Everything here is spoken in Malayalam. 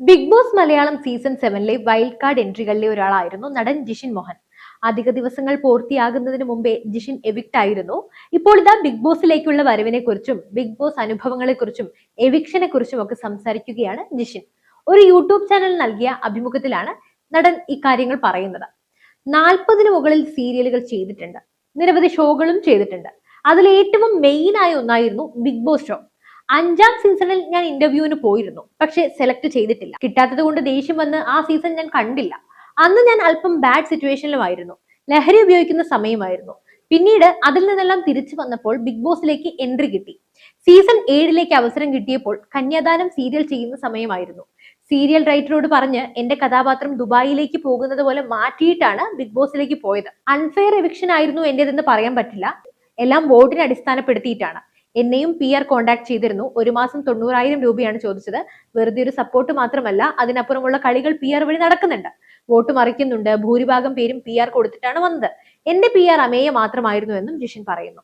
ബിഗ് ബോസ് മലയാളം സീസൺ സെവനിലെ വൈൽഡ് കാർഡ് എൻട്രികളിലെ ഒരാളായിരുന്നു നടൻ ജിഷിൻ മോഹൻ. അധിക ദിവസങ്ങൾ പൂർത്തിയാകുന്നതിന് മുമ്പേ ജിഷിൻ എവിക്ട് ആയിരുന്നു. ഇപ്പോൾ ഇതാ ബിഗ് ബോസിലേക്കുള്ള വരവിനെ കുറിച്ചും ബിഗ് ബോസ് അനുഭവങ്ങളെ കുറിച്ചും എവിക്ഷനെ കുറിച്ചും ഒക്കെ സംസാരിക്കുകയാണ് ജിഷിൻ. ഒരു യൂട്യൂബ് ചാനൽ നൽകിയ അഭിമുഖത്തിലാണ് നടൻ ഇക്കാര്യങ്ങൾ പറയുന്നത്. നാൽപ്പതിന് മുകളിൽ സീരിയലുകൾ ചെയ്തിട്ടുണ്ട്. നിരവധി ഷോകളും ചെയ്തിട്ടുണ്ട്. അതിൽ ഏറ്റവും മെയിൻ ആയ ഒന്നായിരുന്നു ബിഗ് ബോസ് ഷോ. അഞ്ചാം സീസണിൽ ഞാൻ ഇന്റർവ്യൂവിന് പോയിരുന്നു പക്ഷെ സെലക്ട് ചെയ്തിട്ടില്ല. കിട്ടാത്തത് കൊണ്ട് ദേഷ്യം വന്ന് ആ സീസൺ ഞാൻ കണ്ടില്ല. അന്ന് ഞാൻ അല്പം ബാഡ് സിറ്റുവേഷനിലുമായിരുന്നു ലഹരി ഉപയോഗിക്കുന്ന സമയമായിരുന്നു. പിന്നീട് അതിൽ നിന്നെല്ലാം തിരിച്ചു വന്നപ്പോൾ ബിഗ് ബോസിലേക്ക് എൻട്രി കിട്ടി. സീസൺ ഏഴിലേക്ക് അവസരം കിട്ടിയപ്പോൾ കന്യാദാനം സീരിയൽ ചെയ്യുന്ന സമയമായിരുന്നു. സീരിയൽ റൈറ്ററോട് പറഞ്ഞ് എന്റെ കഥാപാത്രം ദുബായിലേക്ക് പോകുന്നത് പോലെ മാറ്റിയിട്ടാണ് ബിഗ് ബോസിലേക്ക് പോയത്. അൺഫെയർ എവിക്ഷൻ ആയിരുന്നു എന്റേതെന്ന് പറയാൻ പറ്റില്ല. എല്ലാം വോട്ടിനെ അടിസ്ഥാനപ്പെടുത്തിയിട്ടാണ്. എന്നെയും പി ആർ കോണ്ടാക്ട് ചെയ്തിരുന്നു. ഒരു മാസം തൊണ്ണൂറായിരം രൂപയാണ് ചോദിച്ചത്. വെറുതെ ഒരു സപ്പോർട്ട് മാത്രമല്ല അതിനപ്പുറമുള്ള കളികൾ പി ആർ വഴി നടക്കുന്നുണ്ട്. വോട്ട് മറിക്കുന്നുണ്ട് ഭൂരിഭാഗം പേരും പി ആർ കൊടുത്തിട്ടാണ് വന്നത്. എന്റെ പി ആർ അമേയ മാത്രമായിരുന്നു എന്നും ജിഷിൻ പറയുന്നു.